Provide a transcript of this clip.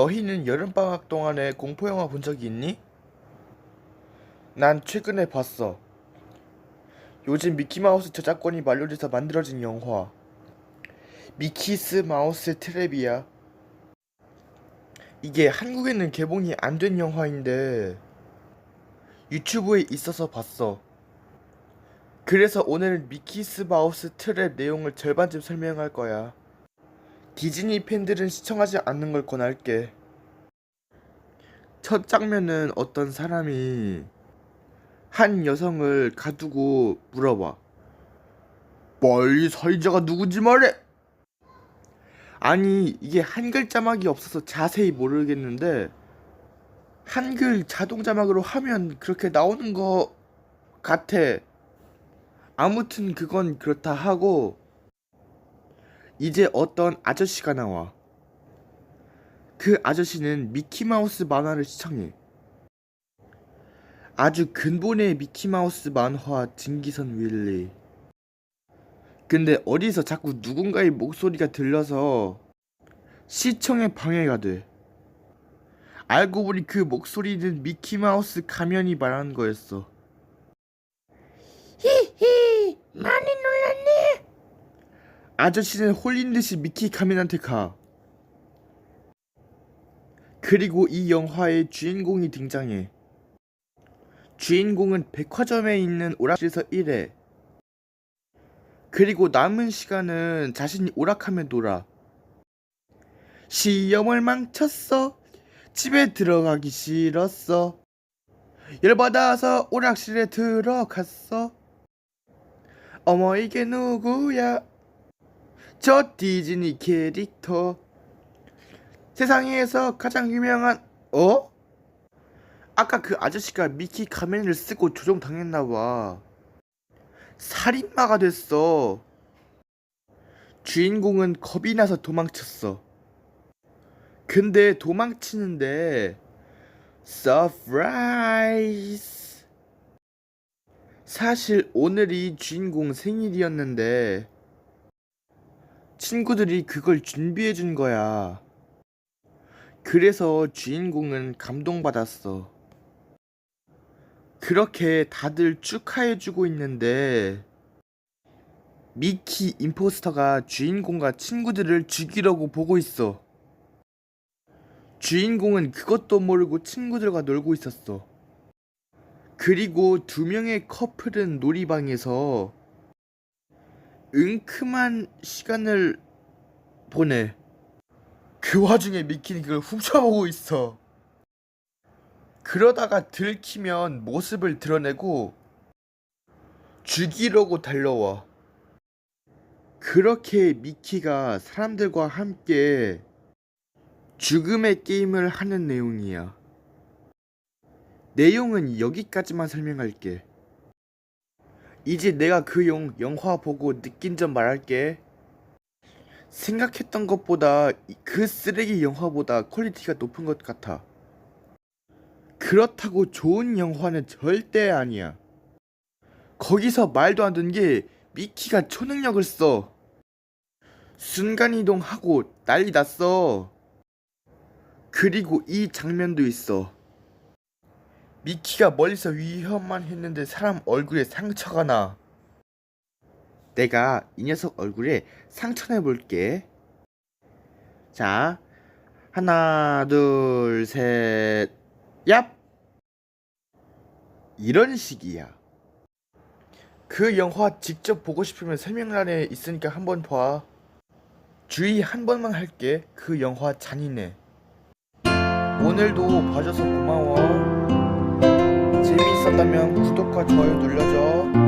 너희는 여름방학 동안에 공포영화 본 적이 있니? 난 최근에 봤어. 요즘 미키마우스 저작권이 만료돼서 만들어진 영화. 미키스 마우스 트랩이야. 이게 한국에는 개봉이 안 된 영화인데 유튜브에 있어서 봤어. 그래서 오늘 미키스 마우스 트랩 내용을 절반쯤 설명할 거야. 디즈니 팬들은 시청하지 않는 걸 권할게. 첫 장면은 어떤 사람이 한 여성을 가두고 물어봐. 빨리 살인자가 누군지 말해! 아니, 이게 한글 자막이 없어서 자세히 모르겠는데, 한글 자동 자막으로 하면 그렇게 나오는 거 같아. 아무튼 그건 그렇다 하고, 이제 어떤 아저씨가 나와. 그 아저씨는 미키마우스 만화를 시청해. 아주 근본의 미키마우스 만화 증기선 윌리. 근데 어디서 자꾸 누군가의 목소리가 들려서 시청에 방해가 돼. 알고 보니 그 목소리는 미키마우스 가면이 말하는 거였어. 히히, 많이 놀랐네. 아저씨는 홀린 듯이 미키 가면한테 가. 그리고 이 영화의 주인공이 등장해. 주인공은 백화점에 있는 오락실에서 일해. 그리고 남은 시간은 자신이 오락하며 놀아. 시험을 망쳤어. 집에 들어가기 싫었어. 열받아서 오락실에 들어갔어. 어머 이게 누구야? 저 디즈니 캐릭터. 세상에서 가장 유명한 어? 아까 그 아저씨가 미키 가면을 쓰고 조종당했나봐. 살인마가 됐어. 주인공은 겁이 나서 도망쳤어. 근데 도망치는데 서프라이즈. 사실 오늘이 주인공 생일이었는데 친구들이 그걸 준비해 준 거야. 그래서 주인공은 감동받았어. 그렇게 다들 축하해주고 있는데 미키 임포스터가 주인공과 친구들을 죽이려고 보고 있어. 주인공은 그것도 모르고 친구들과 놀고 있었어. 그리고 두 명의 커플은 놀이방에서 은큼한 시간을 보내. 그 와중에 미키는 그걸 훔쳐보고 있어. 그러다가 들키면 모습을 드러내고 죽이려고 달려와. 그렇게 미키가 사람들과 함께 죽음의 게임을 하는 내용이야. 내용은 여기까지만 설명할게. 이제 내가 그 영, 영화 보고 느낀 점 말할게. 생각했던 것보다 이- 그 쓰레기 영화보다 퀄리티가 높은 것 같아. 그렇다고 좋은 영화는 절대 아니야. 거기서 말도 안 되는 게 미키가 초능력을 써. 순간이동하고 난리 났어. 그리고 이 장면도 있어. 미키가 멀리서 위협만 했는데 사람 얼굴에 상처가 나. 내가 이 녀석 얼굴에 상처 내볼게. 자, 하나, 둘, 셋, 얍! 이런 식이야. 그 영화 직접 보고 싶으면 설명란에 있으니까 한번 봐. 주의 한 번만 할게. 그 영화 잔인해. 오늘도 봐줘서 고마워. 재미있었다면 구독과 좋아요 눌러줘.